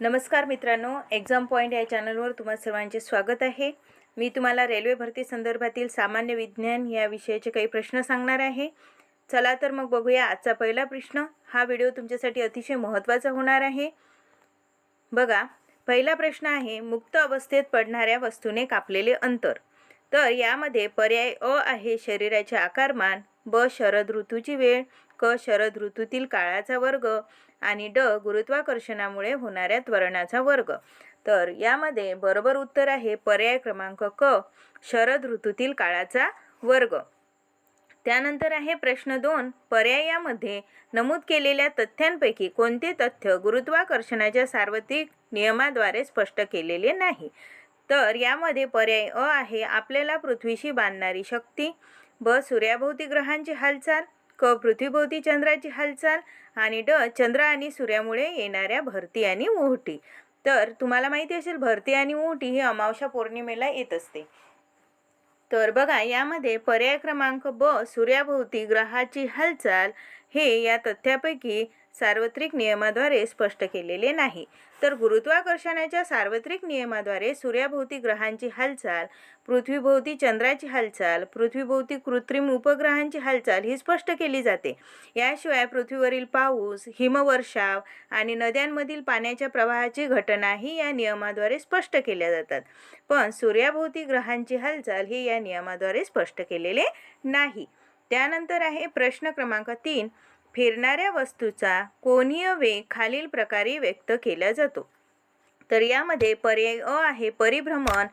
नमस्कार मित्रांनो exam point या चॅनलवर तुम्हा सर्वांचे स्वागत आहे. मी तुम्हाला रेल्वे भरती संदर्भातील सामान्य विज्ञान या विषयाचे काही प्रश्न सांगणार आहे. चला तर मग बघूया आजचा पहिला प्रश्न. हा व्हिडिओ तुमच्यासाठी अतिशय महत्त्वाचा होणार आहे. बघा पहिला प्रश्न आहे मुक्त अवस्थेत पडणाऱ्या वस्तूने कापलेले अंतर. तर यामध्ये पर्याय अ आहे शरीराचे आकारमान ब शरद ऋतूची वेळ क शरद ऋतूतील काळाचा वर्ग आणि ड गुरुत्वाकर्षणामुळे होणाऱ्या त्वरणाचा वर्ग. तर यामध्ये बरोबर उत्तर आहे पर्याय क्रमांक क शरद ऋतूतील काळाचा वर्ग. त्यानंतर आहे प्रश्न दोन पर्यायामध्ये नमूद केलेल्या तथ्यांपैकी कोणते तथ्य गुरुत्वाकर्षणाच्या सार्वत्रिक नियमाद्वारे स्पष्ट केलेले नाही? तर यामध्ये पर्याय अ आहे आपल्याला पृथ्वीशी बांधणारी शक्ती ब सूर्याभोवती ग्रहांची हालचाल क पृथ्वीभोवती चंद्राची हालचाल आणि ड चंद्र आणि सूर्यामुळे येणाऱ्या भरती आणि ओहटी. तर तुम्हाला माहिती असेल भरती आणि ओहटी ही अमावस्या पौर्णिमेला येत असते. तर बघा यामध्ये पर्याय क्रमांक ब सूर्याभोवती ग्रहाची हालचाल हे या तथ्यापैकी सार्वत्रिक नियमाद्वारे स्पष्ट केलेले नाही. तर गुरुत्वाकर्षणाच्या सार्वत्रिक नियमाद्वारे सूर्याभोवती ग्रहांची हालचाल पृथ्वीभोवती चंद्राची हालचाल पृथ्वीभोवती कृत्रिम उपग्रहांची हालचाल ही स्पष्ट केली जाते. याशिवाय पृथ्वीवरील पाऊस हिमवर्षाव आणि नद्यांमधील पाण्याच्या प्रवाहाची घटनाही या नियमाद्वारे स्पष्ट केल्या जातात. पण सूर्याभोवती ग्रहांची हालचाल ही या नियमाद्वारे स्पष्ट केलेले नाही. त्यानंतर आहे प्रश्न क्रमांक तीन. फिरणाऱ्या वस्तूचा कोनीय वेग खालील प्रकारे व्यक्त केला जातो. तर यामध्ये पर्याय अ आहे परिभ्रमण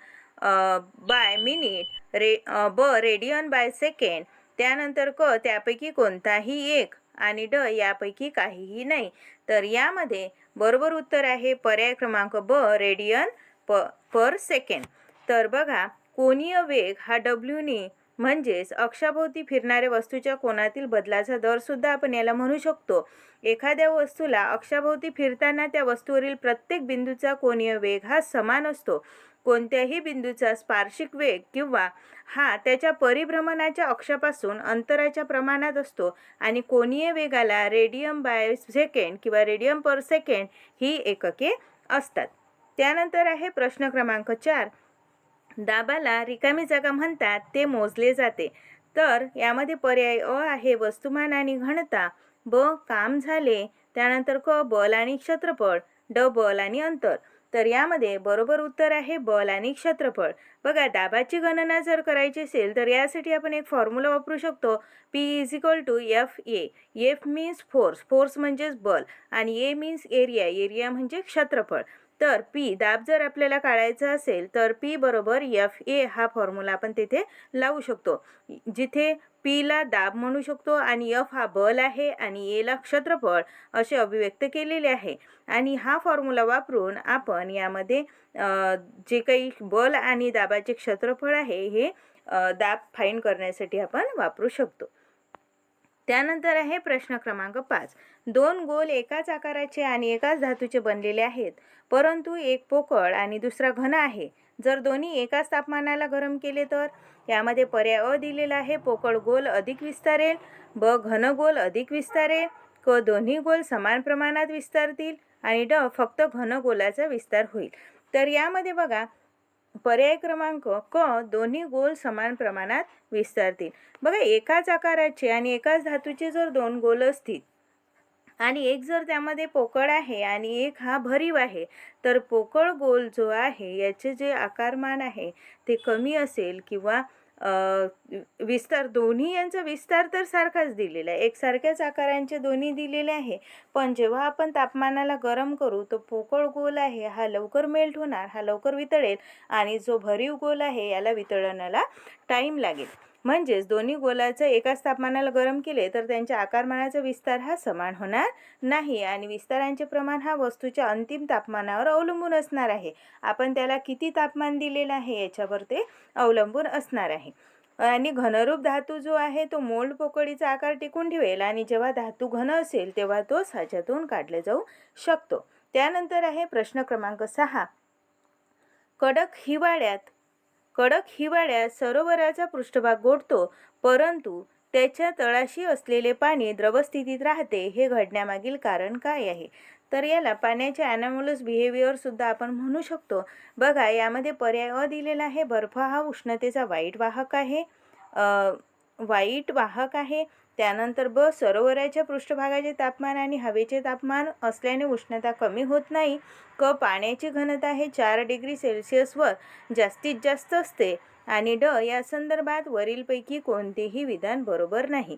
बाय मिनिट रे ब रेडियन बाय सेकंड त्यानंतर क त्यापैकी कोणताही एक आणि ड यापैकी काहीही नाही. तर यामध्ये बरोबर उत्तर आहे पर्याय क्रमांक ब रेडियन प पर सेकंड. तर बघा कोनीय वेग हा डब्ल्यूनी म्हणजेच अक्षाभोवती फिरणाऱ्या वस्तूच्या कोनातील बदलाचा दरसुद्धा आपण याला म्हणू शकतो. एखाद्या वस्तूला अक्षाभोवती फिरताना त्या वस्तूवरील प्रत्येक बिंदूचा कोनीय वेग हा समान असतो. कोणत्याही बिंदूचा स्पार्शिक वेग किंवा हा त्याच्या परिभ्रमणाच्या अक्षापासून अंतराच्या प्रमाणात असतो आणि कोनीय वेगाला रेडियम बाय सेकंड किंवा रेडियम पर सेकंड ही एकके असतात. त्यानंतर आहे प्रश्न क्रमांक चार. दाबाला रिकामी जागा म्हणतात ते मोजले जाते. तर यामध्ये पर्याय अ आहे वस्तुमान आणि घनता. ब. काम झाले त्यानंतर क. बल आणि क्षेत्रफळ. ड. बल आणि अंतर. तर यामध्ये बरोबर उत्तर आहे बल आणि क्षेत्रफळ. बघा दाबाची गणना जर करायची असेल तर यासाठी आपण एक फॉर्म्युला वापरू शकतो. P is equal to F A F means force force म्हणजेच बल. आणि ए मीन्स एरिया एरिया म्हणजे क्षेत्रफळ. तर पी दाब जर आपल्याला काढायचा असेल तर पी बरोबर एफ ए हा फॉर्म्युला आपण तिथे लावू शकतो. जिथे पीला दाब म्हणू शकतो आणि एफ हा बल आहे आणि एला क्षेत्रफळ असे अभिव्यक्त केलेले आहे. आणि हा फॉर्म्युला वापरून आपण यामध्ये जे काही बल आणि दाबाचे क्षेत्रफळ आहे हे दाब फाईन करण्यासाठी आपण वापरू शकतो. त्यानंतर आहे प्रश्न क्रमांक पाच. दोन गोल एकाच आकाराचे आणि एकाच धातूचे बनलेले आहेत. परंतु एक पोकळ आणि दुसरा घन आहे. जर दोन्ही एकाच तापमानाला गरम केले तर? यामध्ये पर्याय अ दिलेला आहे. पोकळ गोल अधिक विस्तारेल. ब घन गोल अधिक विस्तारेल. क दोन्ही गोल समान प्रमाणात विस्तारतील. आणि ड फक्त घन गोलाचा विस्तार होईल. तर यामध्ये बघा पर्याय क्रमांक क दोन्ही गोल समान प्रमाणात विस्तारतील. बघा एकाच आकाराचे आणि एकाच धातूचे जर दोन गोल असतील आणि एक जर त्यामध्ये पोकळ आहे आणि एक हा भरीव आहे तर पोकळ गोल जो आहे याचे जे आकारमान आहे ते कमी असेल किंवा विस्तार दोन्ही यांचा विस्तार तर सारखाच दिलेला आहे. एकसारख्याच आकारांचे दोन्ही दिलेले आहे. पण जेव्हा आपण तापमानाला गरम करू तो पोकळ गोल आहे हा लवकर मेल्ट होणार हा लवकर वितळेल आणि जो भरीव गोल आहे याला वितळण्याला टाईम लागेल. म्हणजेच दोन्ही गोलाचं एकाच तापमानाला गरम केले तर त्यांच्या आकारमानाचा विस्तार हा समान होणार नाही आणि विस्तारांचे प्रमाण हा वस्तूच्या अंतिम तापमानावर अवलंबून असणार आहे. आपण त्याला किती तापमान दिलेलं आहे याच्यावर ते अवलंबून असणार आहे. आणि घनरूप धातू जो आहे तो मोल्ड पोकळीचा आकार टिकून ठेवेल आणि जेव्हा धातू घन असेल तेव्हा तो साच्यातून काढला जाऊ शकतो. त्यानंतर आहे प्रश्न क्रमांक सहा. कडक हिवाळ्यात कडक हिवाळ्यात सरोवराचा पृष्ठभाग गोठतो परंतु त्याच्या तळाशी असलेले पाणी द्रवस्थितीत राहते हे घडण्यामागील कारण काय आहे? तर याला पाण्याचे ॲनामोलस बिहेवियरसुद्धा आपण म्हणू शकतो. बघा यामध्ये पर्याय अ दिलेला आहे. बर्फ हा उष्णतेचा वाईट वाहक आहे. वाईट वाहक आहे. त्यानंतर ब सरोवराच्या पृष्ठभागाचे तापमान आणि हवेचे तापमान असल्याने उष्णता कमी होत नाही. क पाण्याची घनता हे चार डिग्री सेल्सिअसवर जास्तीत जास्त असते आणि ड या संदर्भात वरीलपैकी कोणतेही विधान बरोबर नाही.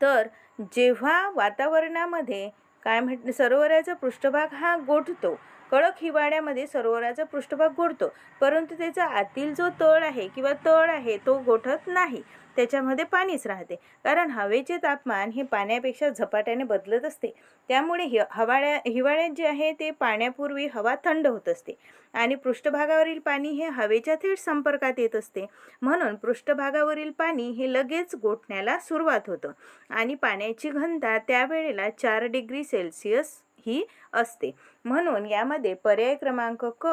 तर जेव्हा वातावरणामध्ये काय म्हट सरोवराचा पृष्ठभाग हा गोठतो कडक हिवाळ्यामध्ये सरोवराचा पृष्ठभाग गोठतो परंतु त्याचा आतील जो तळ आहे किंवा तळ आहे तो गोठत नाही. त्याच्यामध्ये पाणीच राहते. कारण हवेचे तापमान हे पाण्यापेक्षा झपाट्याने बदलत असते. त्यामुळे हि हवाळ्या हिवाळ्यात जे आहे ते पाण्यापूर्वी हवा थंड होत असते. आणि पृष्ठभागावरील पाणी हे हवेच्या थेट संपर्कात येत असते. म्हणून पृष्ठभागावरील पाणी हे लगेच गोठण्याला सुरुवात होतं. आणि पाण्याची घनता त्यावेळेला चार डिग्री सेल्सिअस ही असते. म्हणून यामध्ये पर्याय क्रमांक क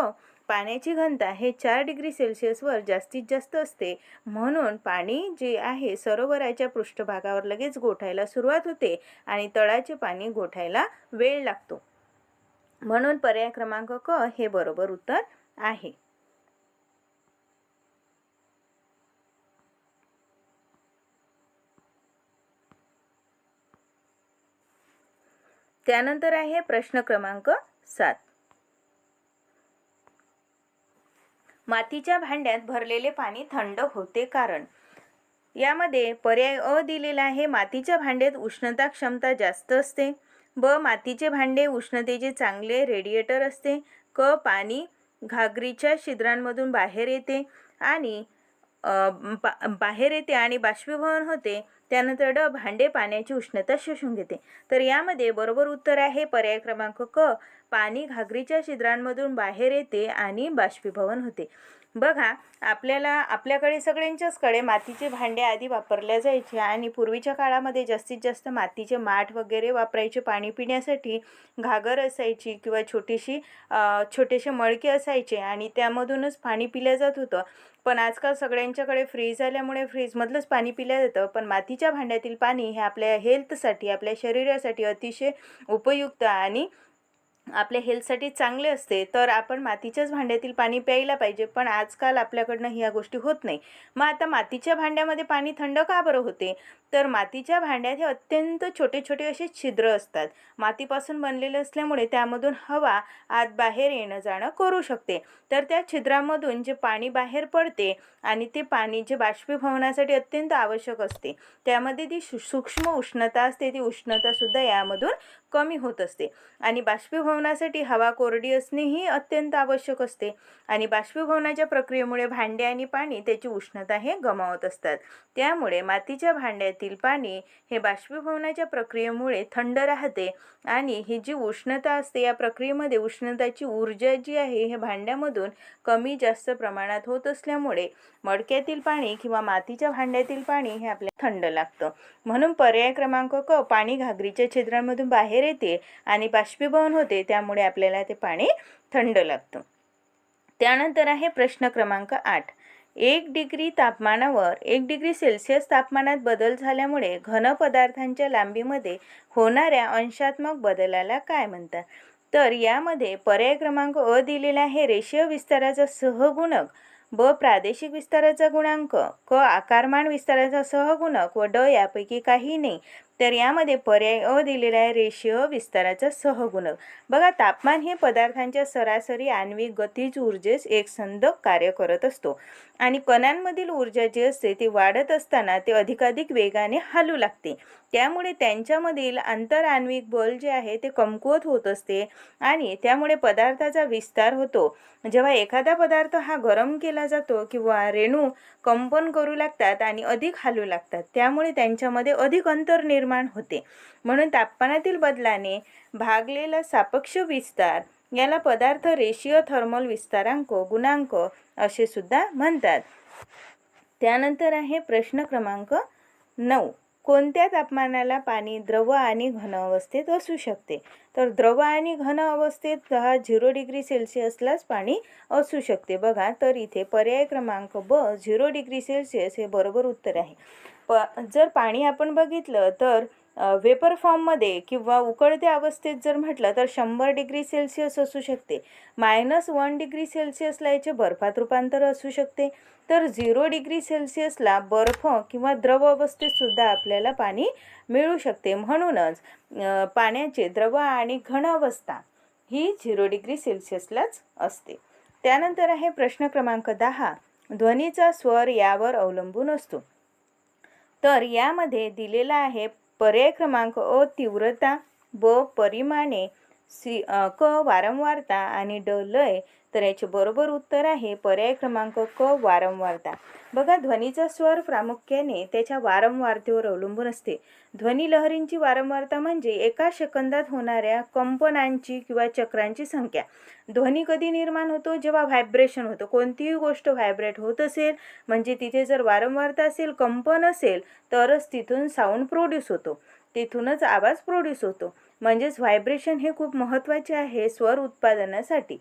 पाण्याची घनता हे चार डिग्री सेल्सिअसवर जास्तीत जास्त असते. म्हणून पाणी जे आहे सरोवराच्या पृष्ठभागावर लगेच गोठायला सुरुवात होते आणि तळाचे पाणी गोठायला वेळ लागतो. म्हणून पर्याय क्रमांक क हे बरोबर उत्तर आहे. त्यानंतर आहे प्रश्न क्रमांक सात. मातीच्या भांड्यात भरलेले पाणी थंड होते कारण. यामध्ये पर्याय अ दिलेला आहे. मातीच्या भांड्यात उष्णता क्षमता जास्त असते. ब मातीचे भांडे उष्णतेचे चांगले रेडिएटर असते. क पाणी घागरीच्या छिद्रांमधून बाहेर येते आणि बा बाहेर येते आणि बाष्पीभवन होते. त्यानंतर ड भांडे पाण्याची उष्णता शोषून घेते. तर यामध्ये बरोबर उत्तर आहे पर्याय क्रमांक क पाणी घागरीच्या छिद्रांमधून बाहेर येते आणि बाष्पीभवन होते. बघा आपल्याला आपल्याकडे सगळ्यांच्याचकडे मातीचे भांडे आधी वापरल्या जायचे आणि पूर्वीच्या काळामध्ये जास्तीत जास्त मातीचे माठ वगैरे वापरायचे पाणी पिण्यासाठी घागर असायची किंवा छोटीशी छोटेसे मडके असायचे आणि त्यामधूनच पाणी पिलं जात होतं. पण आजकाल सगळ्यांच्याकडे फ्रीज आल्यामुळे फ्रीजमधलंच पाणी पिलं जातं. पण मातीच्या भांड्यातील पाणी हे आपल्या हेल्थसाठी आपल्या शरीरासाठी अतिशय उपयुक्त आणि आपल्या हेल्थसाठी चांगले असते तर आपण मातीच्याच भांड्यातील पाणी प्यायला पाहिजे. पण आजकाल आपल्याकडनं ह्या गोष्टी होत नाही. मग आता मातीच्या भांड्यामध्ये पाणी थंड का बरं होते? तर मातीच्या भांड्यात हे अत्यंत छोटे छोटे असे छिद्र असतात. मातीपासून बनलेले असल्यामुळे त्यामधून हवा आत बाहेर येणं जाणं करू शकते. तर त्या छिद्रामधून जे पाणी बाहेर पडते आणि ते पाणी जे बाष्पीभवनासाठी अत्यंत आवश्यक असते त्यामध्ये ती सूक्ष्म उष्णता असते. ती उष्णतासुद्धा यामधून कमी होत असते. आणि बाष्पीभवन बाष्पीभवनासाठी हवा कोरडी असणेही अत्यंत आवश्यक असते. आणि बाष्पीभवनाच्या प्रक्रियेमुळे भांडे आणि पाणी त्याची उष्णता हे गमावत असतात. त्यामुळे मातीच्या भांड्यातील पाणी हे बाष्पीभवनाच्या प्रक्रियेमुळे थंड राहते आणि ही जी उष्णता असते या प्रक्रियेमध्ये उष्णताची ऊर्जा जी आहे हे भांड्यामधून कमी जास्त प्रमाणात होत असल्यामुळे मडक्यातील पाणी किंवा मातीच्या भांड्यातील पाणी हे आपल्या थंड लागतं. म्हणून पर्याय क्रमांक क पाणी घागरीच्या छिद्रांमधून बाहेर येते आणि बाष्पीभवन होते त्यामुळे आपल्याला ते पाणी थंड लागतं. त्यानंतर आहे प्रश्न क्रमांक आठ. एक डिग्री तापमानावर एक डिग्री सेल्सिअस तापमानात बदल झाल्यामुळे घन पदार्थांच्या लांबीमध्ये होणाऱ्या अंशात्मक बदलाला काय म्हणतात? तर यामध्ये पर्याय क्रमांक अ दिलेला आहे रेषीय विस्ताराचा सहगुणक ब प्रादेशिक विस्ताराचा गुणांक क आकारमान विस्ताराचा सहगुणक व ड यापैकी काही नाही. तर यामध्ये पर्याय अ दिलेला आहे रेषीय विस्ताराचा सहगुणक बघा तापमान हे पदार्थांच्या सरासरी आण्विक गतीज ऊर्जेस एकसंध कार्य करत असतो. आणि कणांमधील ऊर्जा जी असते ती वाढत असताना ते अधिकाधिक वेगाने हालू लागते. त्यामुळे त्यांच्यामधील आंतर आण्विक बल जे आहे ते कमकुवत होत असते आणि त्यामुळे पदार्थाचा विस्तार होतो. जेव्हा एखादा पदार्थ हा गरम केला जातो किंवा रेणू कंपन करू लागतात आणि अधिक हालू लागतात त्यामुळे त्यांच्यामध्ये अधिक अंतर निर्माण होते. म्हणून तापमानातील बदलाने भागलेला सापेक्ष विस्तार याला पदार्थ रेषीय थर्मल विस्तारांक गुणांक असे सुद्धा म्हणतात. त्यानंतर आहे प्रश्न क्रमांक नऊ. कोणत्या तापमानाला पाणी द्रव आणि घन अवस्थेत असू शकते? तर द्रव आणि घन अवस्थेत हा झिरो डिग्री सेल्सिअसलाच पाणी असू शकते. बघा तर इथे पर्याय क्रमांक ब झिरो डिग्री सेल्सिअस हे बरोबर उत्तर आहे. प जर पाणी आपण बघितलं तर वेपर फॉर्ममध्ये किंवा उकळत्या अवस्थेत जर म्हटलं तर शंभर डिग्री सेल्सिअस असू शकते. मायनस वन डिग्री सेल्सिअसला याचे बर्फात रूपांतर असू शकते. तर झिरो डिग्री सेल्सिअसला बर्फ किंवा द्रव अवस्थेतसुद्धा आपल्याला पाणी मिळू शकते. म्हणूनच पाण्याचे द्रव आणि घन अवस्था ही झिरो डिग्री सेल्सिअसलाच असते. त्यानंतर आहे प्रश्न क्रमांक दहा. ध्वनीचा स्वर यावर अवलंबून असतो. तर यामध्ये दिलेला आहे पर्याय क्रमांक अ तीव्रता ब परिमाणे सी क वारंवारता आणि ड लय तर याचे बरोबर उत्तर आहे पर्याय क्रमांक क वारंवारता. बघा ध्वनीचा स्वर प्रामुख्याने त्याच्या वारंवारतेवर अवलंबून असते. ध्वनी लहरींची वारंवारता म्हणजे एका सेकंदात होणाऱ्या कंपनांची किंवा चक्रांची संख्या. ध्वनी कधी निर्माण होतो? जेव्हा व्हायब्रेशन होतं. कोणतीही गोष्ट व्हायब्रेट होत असेल म्हणजे तिथे जर वारंवारता असेल कंपन असेल तरच तिथून साऊंड प्रोड्यूस होतो. तिथूनच आवाज प्रोड्यूस होतो. म्हणजेच व्हायब्रेशन हे खूप महत्त्वाचे आहे स्वर उत्पादनासाठी.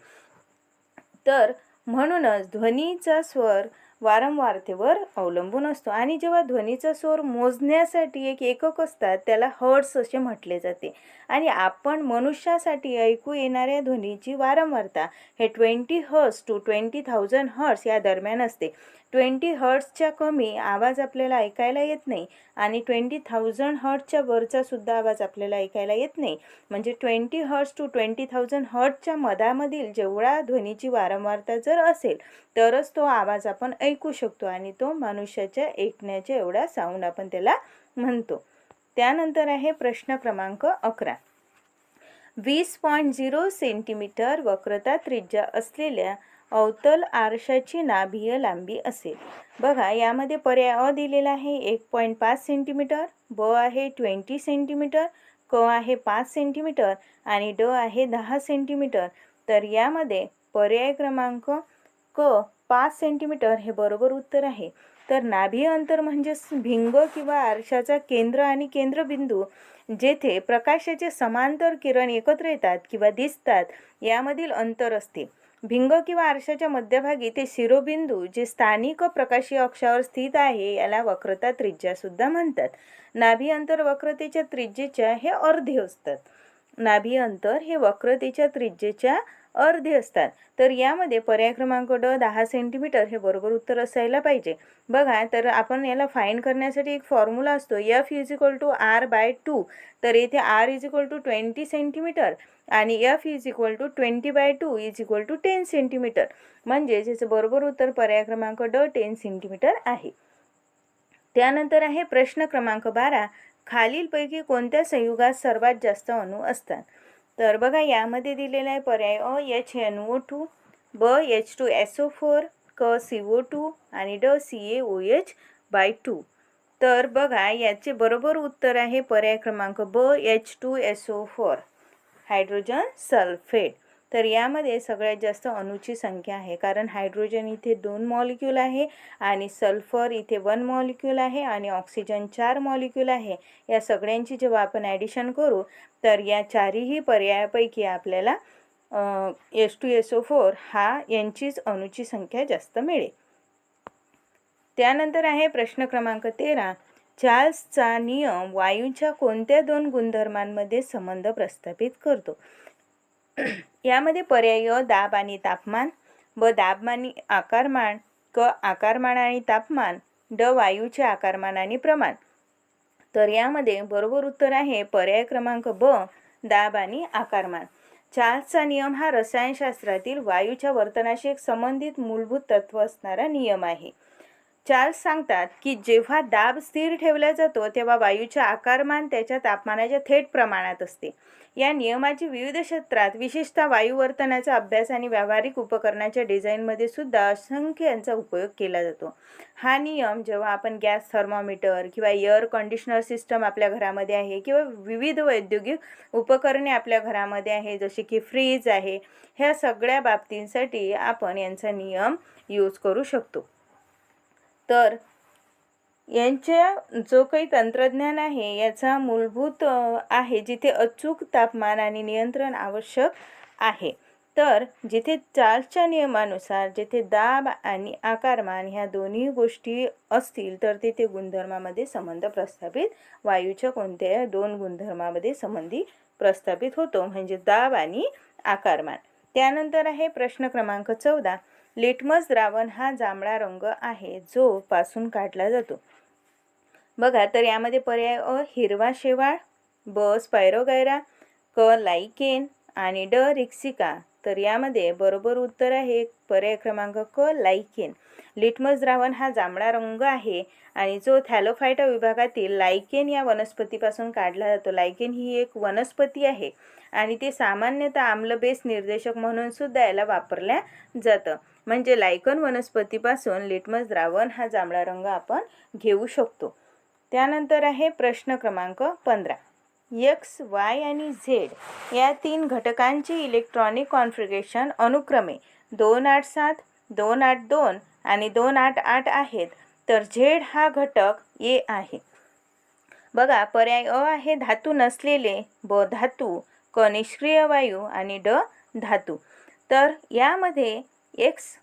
तर म्हणूनच ध्वनीचा स्वर वारंवारतेवर अवलंबून असतो. आणि जेव्हा ध्वनीचा स्वर मोजण्यासाठी एक एकक असतात त्याला हर्ट्स असे म्हटले जाते. आणि आपण मनुष्यासाठी ऐकू येणाऱ्या ध्वनीची वारंवारता हे twenty hertz to twenty thousand hertz या दरम्यान असते. ट्वेंटी हर्ट्सच्या कमी आवाज आपल्याला ऐकायला येत नाही आणि ट्वेंटी थाउजंड हर्ट्सच्या वरचा सुद्धा आवाज आपल्याला ऐकायला येत नाही. म्हणजे twenty hertz to twenty thousand हर्ट्सच्या मधामधील जेवढा ध्वनीची वारंवारता जर असेल तरच तो आवाज आपण ऐक शकतो आणि तो मनुष्याच्या ऐकण्याच्या एवढा साऊंड आपण त्याला म्हणतो. त्यानंतर आहे प्रश्न क्रमांक अकरा. वीस पॉईंट झिरो सेंटीमीटर वक्रता त्रिज्या असलेल्या अवतल आरशाची नाभीय लांबी असेल. बघा यामध्ये पर्याय अ दिलेला आहे. एक पॉईंट पाच सेंटीमीटर ब आहे ट्वेंटी सेंटीमीटर क आहे पाच सेंटीमीटर आणि ड आहे दहा सेंटीमीटर. तर यामध्ये पर्याय क्रमांक क पाच सेंटीमीटर हे बरोबर उत्तर आहे. तर नाभीय अंतर म्हणजेच भिंग किंवा आरशाचा केंद्र आणि केंद्रबिंदू जेथे प्रकाशाचे समांतर किरण एकत्र येतात किंवा दिसतात यामधील अंतर असते. भिंग किंवा आरशाच्या मध्यभागी ते शिरोबिंदू जे स्थानिक प्रकाशीय अक्षावर स्थित आहे याला वक्रता त्रिज्या सुद्धा म्हणतात. नाभी अंतर वक्रतेच्या त्रिज्येच्या हे अर्धे असतात. नाभी अंतर हे वक्रतेच्या त्रिज्येच्या अर्धे असतात. तर यामध्ये पर्याय क्रमांक ड दहा सेंटीमीटर हे बरोबर उत्तर असायला पाहिजे. बघा तर आपण याला फाईन करण्यासाठी एक फॉर्म्युला असतो. F is equal to R by two तर येथे R is equal to twenty centimetre आणि F is equal to twenty by two is equal to ten centimetre म्हणजेच याचं बरोबर उत्तर पर्याय क्रमांक ड टेन सेंटीमीटर आहे. त्यानंतर आहे प्रश्न क्रमांक बारा. खालीलपैकी कोणत्या संयुगात सर्वात जास्त अणू असतात? तर बघा यामध्ये दिलेला आहे पर्याय अ एच एन ओ टू ब H two S O four क सी ओ टू आणि ड C A O H by two तर बघा याचे बरोबर उत्तर आहे पर्याय क्रमांक ब H two S O four hydrogen sulphate तर यामध्ये सगळ्यात जास्त अणूची संख्या आहे. कारण हायड्रोजन इथे दोन मॉलिक्यूल आहे आणि सल्फर इथे वन मॉलिक्यूल आहे आणि ऑक्सिजन चार मॉलिक्यूल आहे. या सगळ्यांची जेव्हा आपण ॲडिशन करू तर या चारही पर्यायापैकी आपल्याला S two S O four हा यांचीच अणूची संख्या जास्त मिळेल. त्यानंतर आहे प्रश्न क्रमांक तेरा. चार्ल्सचा नियम वायूच्या कोणत्या दोन गुणधर्मांमध्ये संबंध प्रस्थापित करतो? यामध्ये पर्याय दाब आणि तापमान ब दाबमान आकारमान क आकारमान आणि तापमान ड वायूचे आकारमान आणि प्रमाण. तर यामध्ये बरोबर उत्तर आहे पर्याय क्रमांक ब दाब आणि आकारमान. चार्ल्सचा नियम हा रसायनशास्त्रातील वायूच्या वर्तनाशी एक संबंधित मूलभूत तत्व असणारा नियम आहे. चार्ल्स सांगतात की जेव्हा दाब स्थिर ठेवला जातो तेव्हा वायूचे आकारमान त्याच्या तापमानाच्या थेट प्रमाणात असते. या नियमाची विविध क्षेत्रात विशेषतः वायुवर्तनाचा अभ्यास आणि व्यावहारिक उपकरणाच्या डिझाईनमध्ये सुद्धा असंख्य यांचा उपयोग केला जातो. हा नियम जेव्हा आपण गॅस थर्मोमीटर किंवा एअर कंडिशनर सिस्टम आपल्या घरामध्ये आहे किंवा विविध औद्योगिक उपकरणे आपल्या घरामध्ये आहे जसे की फ्रीज आहे ह्या सगळ्या बाबतींसाठी आपण यांचा नियम यूज करू शकतो. तर यांच्या जो काही तंत्रज्ञान आहे याचा मूलभूत आहे जिथे अचूक तापमान आणि नियंत्रण आवश्यक आहे. तर जिथे चार्ल्सच्या नियमानुसार जिथे दाब आणि आकारमान ह्या दोन्ही गोष्टी असतील तर तिथे गुणधर्मामध्ये संबंध प्रस्थापित वायूच्या कोणत्या दोन गुणधर्मामध्ये संबंधी प्रस्थापित होतो म्हणजे दाब आणि आकारमान. त्यानंतर आहे प्रश्न क्रमांक चौदा. लिटमस द्रावण हा जांभळा रंग आहे जो पासून काढला जातो. बघा तर यामध्ये पर्याय अ हिरवा शेवाळ ब स्पायरोगायरा क लाईकेन आणि ड रिक्सिका. तर यामध्ये बरोबर उत्तर आहे पर्याय क्रमांक क लाइकेन. लिटमस द्रावण हा जांभळा रंग आहे आणि जो थॅलोफायटा विभागातील लायकेन या वनस्पतीपासून काढला जातो. लायकेन ही एक वनस्पती आहे आणि ते सामान्यतः आम्लबेस निर्देशक म्हणून सुद्धा याला वापरल्या जातं. म्हणजे लायकन वनस्पतीपासून लिटमस द्रावण हा जांभळा रंग आपण घेऊ शकतो. त्यानंतर आहे प्रश्न क्रमांक पंधरा. एक्स वाय आणि झेड या तीन घटकांची इलेक्ट्रॉनिक कॉन्फिगरेशन अनुक्रमे दोन आठ सात दोन आठ दोन आणि दोन आठ आठ आहेत. तर झेड हा घटक ए आहे. बघा पर्याय अ आहे धातू नसलेले ब धातू क निष्क्रिय वायू आणि ड धातू. तर यामध्ये एक्स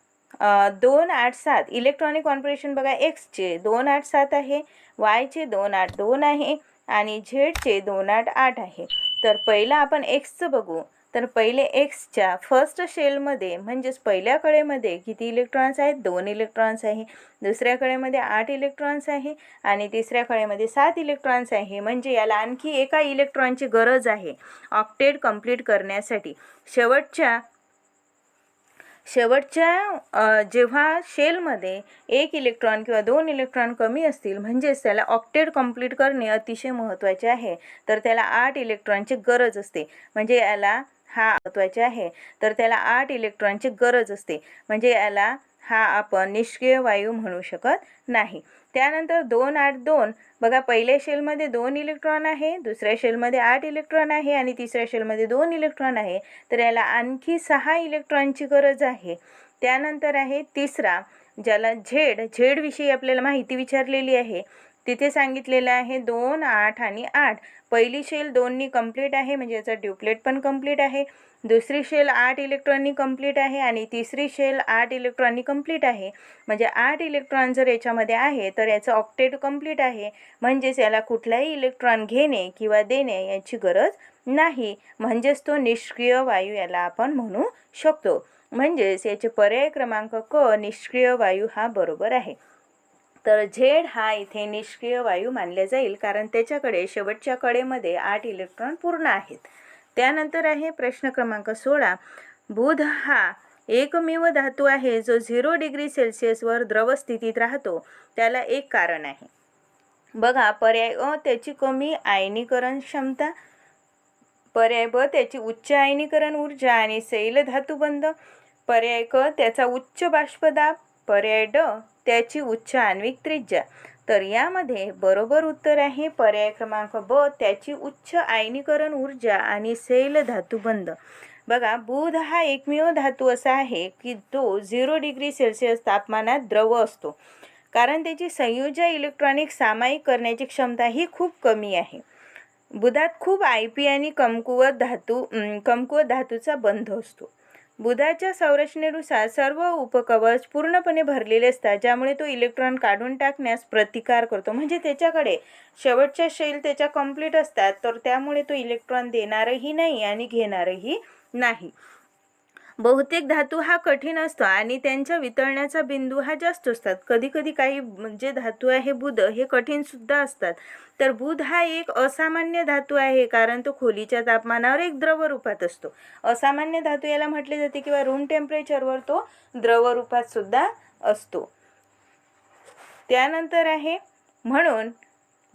दोन आठ सात इलेक्ट्रॉनिक कॉन्फिगरेशन बघा एक्सचे दोन आठ सात आहे वायचे दोन आठ दोन आहे आणि झेडचे दोन आठ आठ आहे. तर पहिला आपण एक्सचं बघू. तर पहिले एक्सच्या फर्स्ट शेलमध्ये म्हणजेच पहिल्या कळेमध्ये किती इलेक्ट्रॉन्स आहेत? दोन इलेक्ट्रॉन्स आहे. दुसऱ्या कळेमध्ये आठ इलेक्ट्रॉन्स आहे. आणि तिसऱ्या कळेमध्ये सात इलेक्ट्रॉन्स आहे. म्हणजे याला आणखी एका इलेक्ट्रॉनची गरज आहे. ऑक्टेट कंप्लीट करण्यासाठी. शेवटच्या शेवटच्या जेव्हा शेलमध्ये एक इलेक्ट्रॉन किंवा दोन इलेक्ट्रॉन कमी असतील म्हणजेच त्याला ऑक्टेट कंप्लीट करणे अतिशय महत्त्वाचे आहे तर त्याला आठ इलेक्ट्रॉनची गरज असते. म्हणजे याला हा महत्त्वाचे आहे तर त्याला आठ इलेक्ट्रॉनची गरज असते. म्हणजे याला हा आपण निष्क्रिय वायू म्हणू शकत नाही. त्यानंतर दोन आठ दोन. बघा पहिल्या शेलमध्ये दोन इलेक्ट्रॉन आहे दुसऱ्या शेलमध्ये आठ इलेक्ट्रॉन आहे आणि तिसऱ्या शेलमध्ये दोन इलेक्ट्रॉन आहे. तर याला आणखी सहा इलेक्ट्रॉनची गरज आहे. त्यानंतर आहे तिसरा ज्याला झेड झेडविषयी आपल्याला माहिती विचारलेली आहे. तिथे सांगितलेलं आहे दोन आठ आणि आठ. पहिली शेल दोननी कंप्लीट आहे म्हणजे याचा ड्युप्लेट पण कंप्लीट आहे. दुसरी शेल आठ इलेक्ट्रॉननी कंप्लीट आहे आणि तिसरी शेल आठ इलेक्ट्रॉननी कंप्लीट आहे. म्हणजे आठ इलेक्ट्रॉन जर याच्यामध्ये आहे तर याचं ऑक्टेट कंप्लीट आहे. म्हणजेच याला कुठलाही इलेक्ट्रॉन घेणे किंवा देणे याची गरज नाही. म्हणजेच तो निष्क्रिय वायू याला आपण म्हणू शकतो. म्हणजेच याचे पर्याय क्रमांक क निष्क्रिय वायू हा बरोबर आहे. तर झेड हा इथे निष्क्रिय वायू मानले जाईल कारण त्याच्याकडे शेवटच्या कडेमध्ये आठ इलेक्ट्रॉन पूर्ण आहेत. त्यानंतर आहे प्रश्न क्रमांक सोळा. बुध हा एकमेव धातू आहे जो झिरो डिग्री सेल्सिअसवर द्रव स्थितीत राहतो. त्याला एक कारण आहे. बघा पर्याय अ त्याची कमी आयनीकरण क्षमता पर्याय ब त्याची उच्च आयनीकरण ऊर्जा आणि सैल धातुबंध पर्याय क त्याचा उच्च बाष्पदाब पर्याय ड त्याची उच्च आण्विक त्रिज्या. तर यामध्ये बरोबर उत्तर आहे. पर्याय क्रमांक ब त्याची उच्च आयनीकरण ऊर्जा आणि सैल धातुबंध बघा बुध हा एकमेव धातू असा आहे की तो झिरो डिग्री सेल्सिअस तापमानात द्रव असतो. कारण त्याची संयोज्य इलेक्ट्रॉनिक सामायिक करण्याची क्षमता ही खूप कमी आहे. बुधात खूप आय पी आणि कमकुवत धातू कमकुवत धातूचा बंध असतो. बुधाच्या संरचनेनुसार सर्व उपकवच पूर्णपणे भरलेले असतात ज्यामुळे तो इलेक्ट्रॉन काढून टाकण्यास प्रतिकार करतो. म्हणजे त्याच्याकडे शेवटच्या शेल त्याच्या कंप्लीट असतात तर त्यामुळे तो इलेक्ट्रॉन देणारही नाही आणि घेणारही नाही. बहुतेक धातू हा कठीण असतो आणि त्यांच्या वितळण्याचा बिंदू हा जास्त असतात. कधी कधी काही जे धातू आहे बुध हे कठीण सुद्धा असतात. तर बुध हा एक असामान्य धातू आहे कारण तो खोलीच्या तापमानावर एक द्रव रूपात असतो. असामान्य धातू याला म्हटले जाते किंवा रूम टेम्परेचरवर तो द्रव रूपात सुद्धा असतो. त्यानंतर आहे म्हणून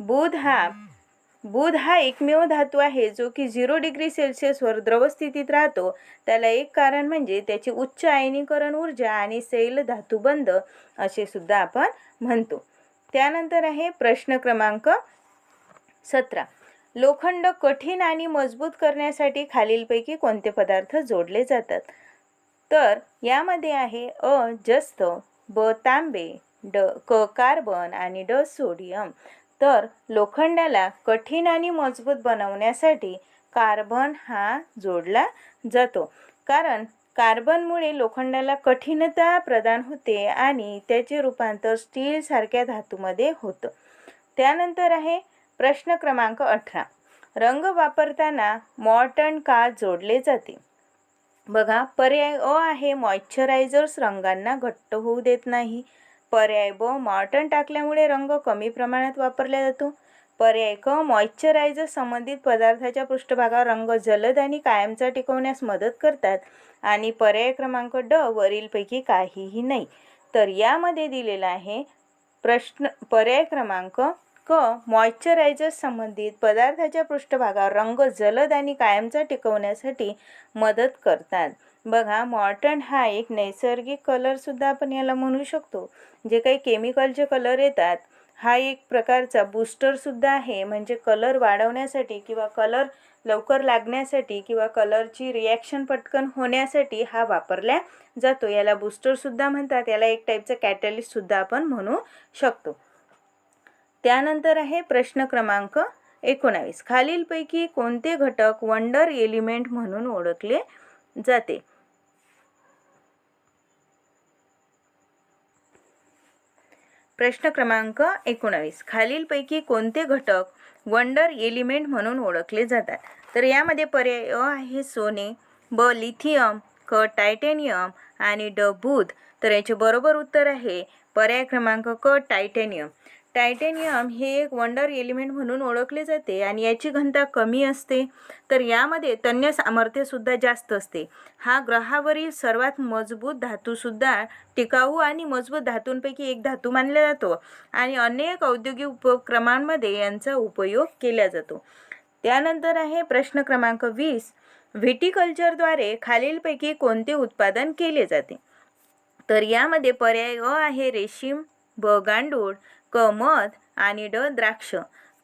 बुध हा बुध हा एकमेव धातू आहे जो की झिरो डिग्री सेल्सिअसवर द्रवस्थितीत राहतो. त्याला एक कारण म्हणजे त्याची उच्च आयनीकरण ऊर्जा आणि सैल धातुबंध असे सुद्धा आपण म्हणतो. त्यानंतर आहे प्रश्न क्रमांक सतरा. लोखंड कठीण आणि मजबूत करण्यासाठी खालीलपैकी कोणते पदार्थ जोडले जातात? तर यामध्ये आहे अ जस्त ब तांबे ड क कार्बन आणि ड सोडियम. तर लोखंडाला कठीण आणि मजबूत बनवण्यासाठी कार्बन हा जोडला जातो. कारण कार्बनमुळे लोखंडाला कठीणता प्रदान होते आणि त्याचे रूपांतर स्टीलसारख्या धातूमध्ये होतं. त्यानंतर आहे प्रश्न क्रमांक अठरा. रंग वापरताना मॉर्टन का जोडले जाते? बघा पर्याय अ आहे मॉइश्चरायझर्स रंगांना घट्ट होऊ देत नाही. पर्याय ब मॉर्टन टाकल्यामुळे रंग कमी प्रमाणात वापरला जातो. पर्याय क मॉइश्चरायझर संबंधित पदार्थाच्या पृष्ठभागावर रंग जलद आणि कायमचा टिकवण्यास मदत करतात आणि पर्याय क्रमांक ड वरीलपैकी काहीही नाही. तर यामध्ये दिलेला आहे प्रश्न पर्याय क्रमांक क मॉइश्चरायझर संबंधित पदार्थाच्या पृष्ठभागावर रंग जलद आणि कायमचा टिकवण्यासाठी मदत करतात. बघा मॉर्टन हा एक नैसर्गिक कलरसुद्धा आपण याला म्हणू शकतो. जे काही केमिकलचे कलर येतात हा एक प्रकारचा बूस्टरसुद्धा आहे. म्हणजे कलर वाढवण्यासाठी किंवा कलर लवकर लागण्यासाठी किंवा कलरची रिॲक्शन पटकन होण्यासाठी हा वापरला जातो. याला बूस्टरसुद्धा म्हणतात. याला एक टाईपचं कॅटलिस्टसुद्धा आपण म्हणू शकतो. त्यानंतर आहे प्रश्न क्रमांक एकोणावीस. खालीलपैकी कोणते घटक वंडर एलिमेंट म्हणून ओळखले जाते? प्रश्न क्रमांक एकोणावीस. खालीलपैकी कोणते घटक वंडर एलिमेंट म्हणून ओळखले जातात? तर यामध्ये पर्याय अ आहे सोने ब लिथियम क टायटेनियम आणि ड बुध. तर याचे बरोबर उत्तर आहे पर्याय क्रमांक क टायटेनियम. टायटेनियम हे एक वंडर एलिमेंट म्हणून ओळखले जाते आणि याची घनता कमी असते. तर यामध्ये तन्य सामर्थ्यसुद्धा जास्त असते. हा ग्रहावरील सर्वात मजबूत धातूसुद्धा टिकाऊ आणि मजबूत धातूंपैकी एक धातू मानला जातो आणि अनेक औद्योगिक उपक्रमांमध्ये यांचा उपयोग केला जातो. त्यानंतर आहे प्रश्न क्रमांक वीस. व्हिटिकल्चरद्वारे खालीलपैकी कोणते उत्पादन केले जाते? तर यामध्ये पर्याय अ आहे रेशीम ब गांडूळ क मध आणि ड द्राक्ष.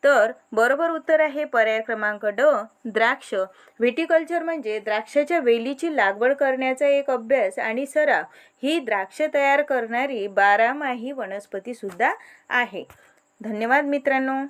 तर बरोबर उत्तर आहे पर्याय क्रमांक ड द्राक्ष. व्हिटिकल्चर म्हणजे द्राक्षाच्या वेलीची लागवड करण्याचा एक अभ्यास आणि सराव. ही द्राक्ष तयार करणारी बारामाही वनस्पतीसुद्धा आहे. धन्यवाद मित्रांनो.